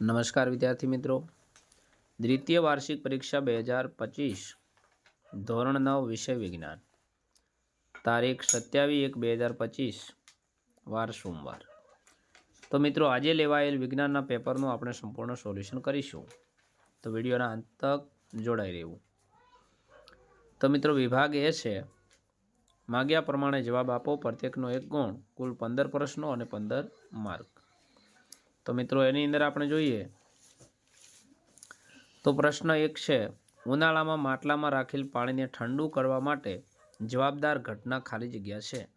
નમસ્કાર વિદ્યાર્થી મિત્રો. દ્વિતીય વાર્ષિક પરીક્ષા બે હજાર પચીસ, ધોરણ નવ, વિષય વિજ્ઞાન. તારીખ સત્યાવીસ એક બે હજાર પચીસ, વાર સોમવાર. તો મિત્રો, આજે લેવાયેલ વિજ્ઞાનના પેપરનું આપણે સંપૂર્ણ સોલ્યુશન કરીશું. તો વિડીયોના અંત તક જોડાઈ રહેવું. તો મિત્રો, વિભાગ એ છે, માગ્યા પ્રમાણે જવાબ આપો. પ્રત્યેકનો એક ગુણ કુલ પંદર પ્રશ્નો અને પંદર માર્ક. તો મિત્રો, એની અંદર આપણે જોઈએ તો પ્રશ્ન એક છે, ઉનાળામાં માટલામાં રાખેલ પાણીને ઠંડુ કરવા માટે જવાબદાર ઘટના ખાલી જગ્યા છે?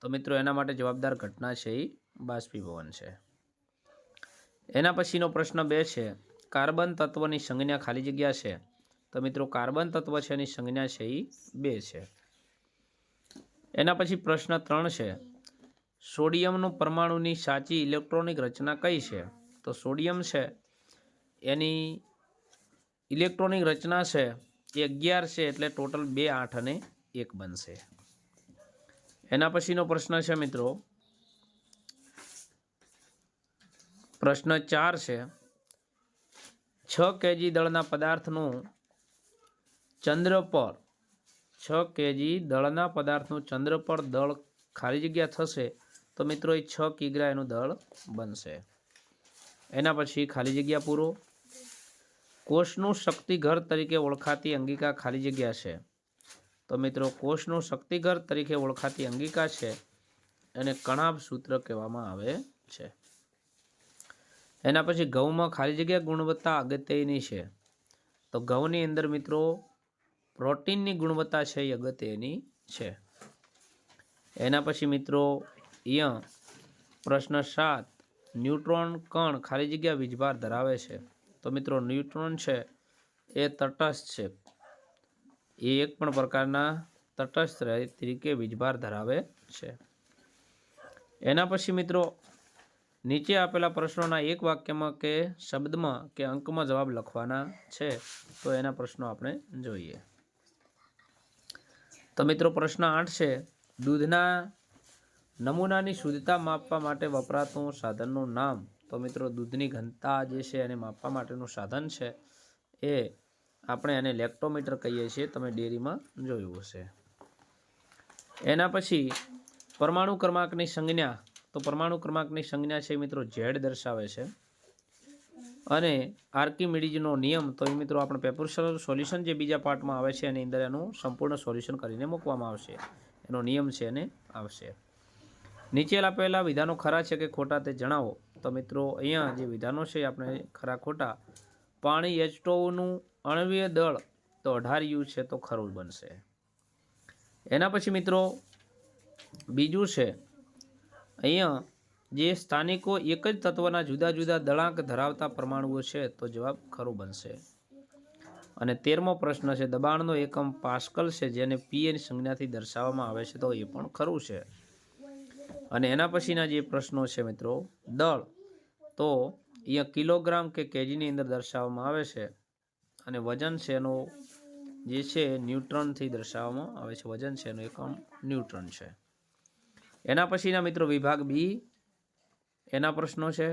તો મિત્રો, એના માટે જવાબદાર ઘટના છે એ બાષ્પીભવન છે. એના પછીનો પ્રશ્ન બે છે, કાર્બન તત્વની સંજ્ઞા ખાલી જગ્યા છે? તો મિત્રો, કાર્બન તત્વ છે એની સંજ્ઞા છે એ બે છે. એના પછી પ્રશ્ન ત્રણ છે સોડિયમનું પરમાણુની સાચી ઇલેક્ટ્રોનિક રચના કઈ છે? તો સોડિયમ છે, એની ઇલેક્ટ્રોનિક રચના છે એ અગિયાર છે એટલે ટોટલ બે, આઠ અને એક બનશે. એના પછીનો પ્રશ્ન છે મિત્રો. પ્રશ્ન ચાર છે, છ કેજી દળના પદાર્થનું ચંદ્ર પર, છ કેજી દળના પદાર્થનું ચંદ્ર પર દળ ખાલી જગ્યા થશે તો મિત્રો, એ છ કિગ્રા એનું દળ બનશે. એના પછી ખાલી જગ્યા પૂરો. કોષનું શક્તિઘર તરીકે ઓળખાતી અંગિકા ખાલી જગ્યા છે. તો મિત્રો, કોષનું શક્તિઘર તરીકે ઓળખાતી અંગિકા છે એને કણાભ સૂત્ર કહેવામાં આવે છે. એના પછી ઘઉંમાં ખાલી જગ્યા ગુણવત્તા અગત્યની છે. તો ઘઉંની અંદર મિત્રો, પ્રોટીનની ગુણવત્તા છે એ અગત્યની છે. એના પછી મિત્રો અહીંયા પ્રશ્ન સાત. ન્યુટ્રોન કણ ખાલી જગ્યા વીજભાર ધરાવે છે. તો મિત્રો, ન્યુટ્રોન છે એ તટસ્થ છે. એ એક પણ પ્રકારના તટસ્થ રહે તરીકે વીજભાર ધરાવે છે. એના પછી મિત્રો, નીચે આપેલા પ્રશ્નોના એક વાક્યમાં કે શબ્દમાં કે અંકમાં જવાબ લખવાના છે. તો એના પ્રશ્નો આપણે જોઈએ. તો મિત્રો, પ્રશ્ન આઠ છે. દૂધના નમૂનાની શુદ્ધતા માપવા માટે વપરાતું સાધનનું નામ તો મિત્રો દૂધની ઘનતા જે છે એને માપવા માટેનું સાધન છે, એ આપણે એને લેક્ટોમીટર કહીએ છીએ, તમે ડેરીમાં જોયું હશે. એના પછી પરમાણુ ક્રમાંકની સંજ્ઞા, તો પરમાણુ ક્રમાંકની સંજ્ઞા છે મિત્રો ઝેડ દર્શાવે છે. અને આર્કિમિડીઝનો નિયમ, તો એ મિત્રો આપણે પેપર સોલ્યુશન જે બીજા પાર્ટમાં આવે છે, એની અંદર એનું સંપૂર્ણ સોલ્યુશન કરીને મૂકવામાં આવશે. એનો નિયમ છે એને આવશે. નીચે આપેલા વિધાનો ખરા છે કે ખોટા તે જણાવો. તો મિત્રો, અહીંયા જે વિધાનો છે આપણે ખરા ખોટા. પાણી એચટોનું અણવીય દળ તો અઢાર યુ છે તો ખરું બનશે. એના પછી મિત્રો, બીજું છે, અહીંયા જે સ્થાનિકો એક જ તત્વના જુદા જુદા દળાંક ધરાવતા પરમાણુઓ છે તો જવાબ ખરું બનશે. અને તેરમો પ્રશ્ન છે, દબાણનો એકમ પાસ્કલ છે જેને પી એની સંજ્ઞાથી દર્શાવવામાં આવે છે તો એ પણ ખરું છે. અને એના પછીના જે પ્રશ્નો છે મિત્રો, દળ. તો અહીંયા કિલોગ્રામ કે કેજીની અંદર દર્શાવવામાં આવે છે અને વજન છે એનો જે છે ન્યુટ્રનથી દર્શાવવામાં આવે છે. વજન છે એનું એકમ ન્યુટ્રન છે. એના પછીના મિત્રો વિભાગ બી, એના પ્રશ્નો છે.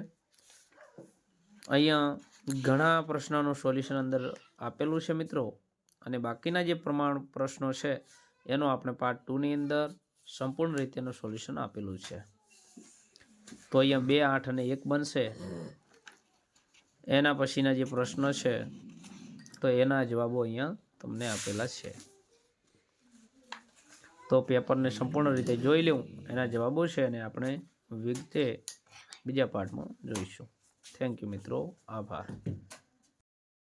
અહીંયા ઘણા પ્રશ્નોનું સોલ્યુશન અંદર આપેલું છે મિત્રો. અને બાકીના જે પ્રમાણ પ્રશ્નો છે, એનો આપણે પાર્ટ ટુની અંદર સંપૂર્ણ રીતેનું સોલ્યુશન આપેલું છે. તો અહીંયા બે, આઠ અને એક બનશે. એના પછીના જે પ્રશ્નો છે, તો એના જવાબો અહીંયા તમને આપેલા છે. તો પેપરને સંપૂર્ણ રીતે જોઈ લેવું, એના જવાબો છે અને આપણે વિગતે બીજા પાર્ટમાં જોઈશું. થેન્ક યુ મિત્રો, આભાર.